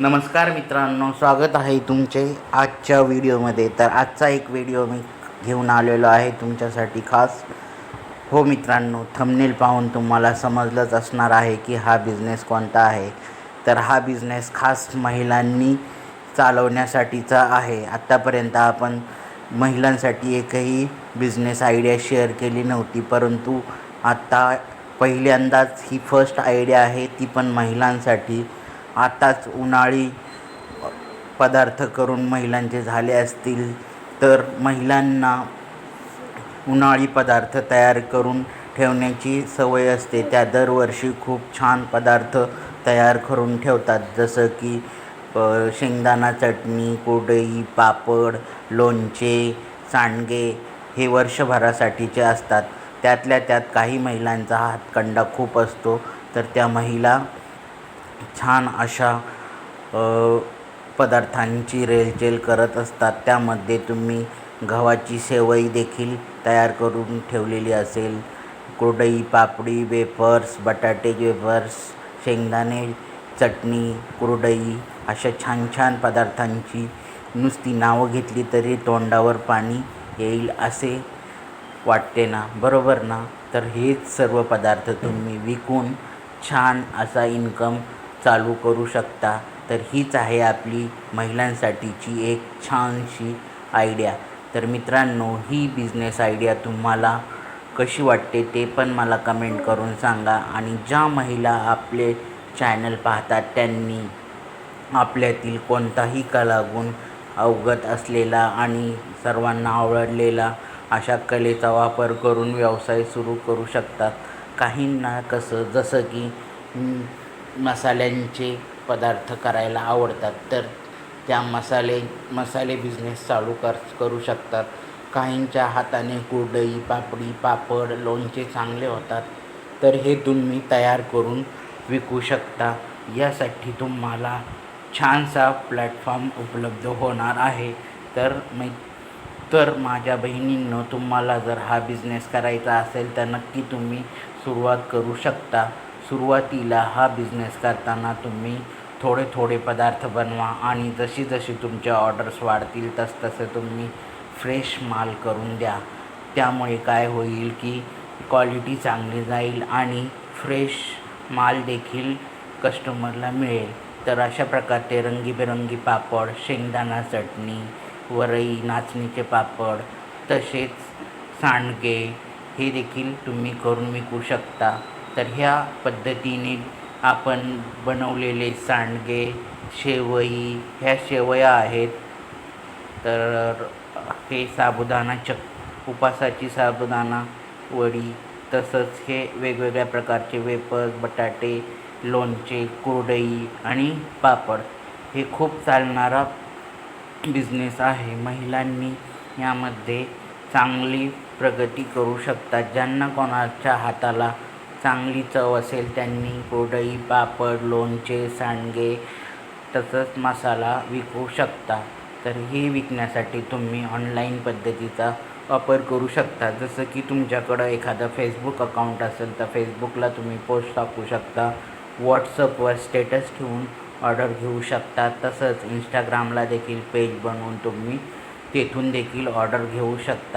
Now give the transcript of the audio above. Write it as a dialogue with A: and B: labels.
A: नमस्कार मित्रांनो स्वागत आहे तुमचे आजच्या व्हिडिओमध्ये. तर आजचा एक व्हिडिओ मी घेऊन आलेलो आहे तुमच्यासाठी खास. हो मित्रांनो थंबनेल पाहून तुम्हाला समजलंच असणार आहे की हा बिझनेस कोणता आहे. तर हा बिझनेस खास महिलांनी चालवण्यासाठीचा आहे. आत्तापर्यंत आपण महिलांसाठी एकही बिझनेस आयडिया शेअर केली नव्हती परंतु आत्ता पहिल्यांदाच ही फर्स्ट आयडिया आहे ती पण महिलांसाठी. आताच उन्हाळी पदार्थ करून महिलांचे झाले असतील तर महिलांना उन्हाळी पदार्थ तयार करून ठेवण्याची सवय असते. त्या दरवर्षी खूप छान पदार्थ तयार करून ठेवतात. जसं की शेंगदाणा चटणी कोडई पापड लोणचे सांडगे हे वर्षभरासाठीचे असतात. त्यातल्या त्यात काही महिलांचा हातखंडा खूप असतो. तर त्या महिला छान अशा पदार्थांची रेलचेल करत असतात. त्यामध्ये तुम्ही गव्हाची सेवई देखील तयार करून ठेवलेली असेल. कुरडई पापडी वेफर्स बटाटे वेफर्स शेंगदाणे चटणी कुरडई अशा छान छान पदार्थांची नुसती नावं घेतली तरी तोंडावर पाणी येईल असे वाटते ना? बरोबर ना? तर हेच सर्व पदार्थ तुम्ही विकून छान असा इन्कम चालू करू शकता. तर हीच आहे आपली महिलांसाठीची एक छानशी आयडिया तर मित्रांनो ही बिझनेस आयडिया तुम्हाला कशी वाटते ते पण मला कमेंट करून सांगा. आणि ज्या महिला आपले चॅनल पाहतात त्यांनी आपल्यातील कोणताही कलागुण अवगत असलेला आणि सर्वांना आवडलेला अशा कलेचा वापर करून व्यवसाय सुरू करू शकतात. काहींना कसं जसं की मसाल्यांचे पदार्थ करायला आवडतात तर त्या मसाले मसाले बिझनेस चालू कर करू शकतात. काहींच्या हाताने कुरडई पापडी पापड लोणचे चांगले होतात तर हे तुम्ही तयार करून विकू शकता. यासाठी तुम्हाला छानसा प्लॅटफॉर्म उपलब्ध होणार आहे. तर मी तर माझ्या बहिणींनो तुम्हाला जर हा बिझनेस करायचा असेल तर नक्की तुम्ही सुरुवात करू शकता. सुरुवातीला हा बिझनेस करताना तुम्ही थोडे थोडे पदार्थ बनवा आणि जशी जशी तुमच्या ऑर्डर्स वाढतील तसतसे तुम्ही फ्रेश माल करून द्या. त्यामुळे काय होईल की क्वालिटी चांगली जाईल आणि फ्रेश माल देखील कस्टमरला मिळेल. तर अशा प्रकारचे रंगीबेरंगी पापड शेंगदाणा चटणी वरई नाचणीचे पापड तसेच सांडगे हे देखील तुम्ही करून विकू शकता. तर ह्या पद्धतीने आपण बनवलेले सांडगे शेवई ह्या शेवया आहेत. तर हे साबुदाणा चक उपासाची साबुदाणा वडी तसंच हे वेगवेगळ्या प्रकारचे वेपर्स बटाटे लोणचे कुरडई आणि पापड. हे खूप चालणारा बिझनेस आहे. महिलांनी यामध्ये चांगली प्रगती करू शकतात ज्यांना कोणाच्या हाताला चांगली चव असेल त्यांनी कुरडई पापड लोणचे सांडगे तसंच मसाला विकू शकता. तर हे विकण्यासाठी तुम्ही ऑनलाईन पद्धतीचा वापर करू शकता. जसं की तुमच्याकडं एखादं फेसबुक अकाउंट असेल तर फेसबुकला तुम्ही पोस्ट टाकू शकता. व्हॉट्सअपवर स्टेटस ठेवून ऑर्डर घेऊ शकता. तसंच इंस्टाग्रामला देखील पेज बनवून तुम्ही तेथून देखील ऑर्डर घेऊ शकता.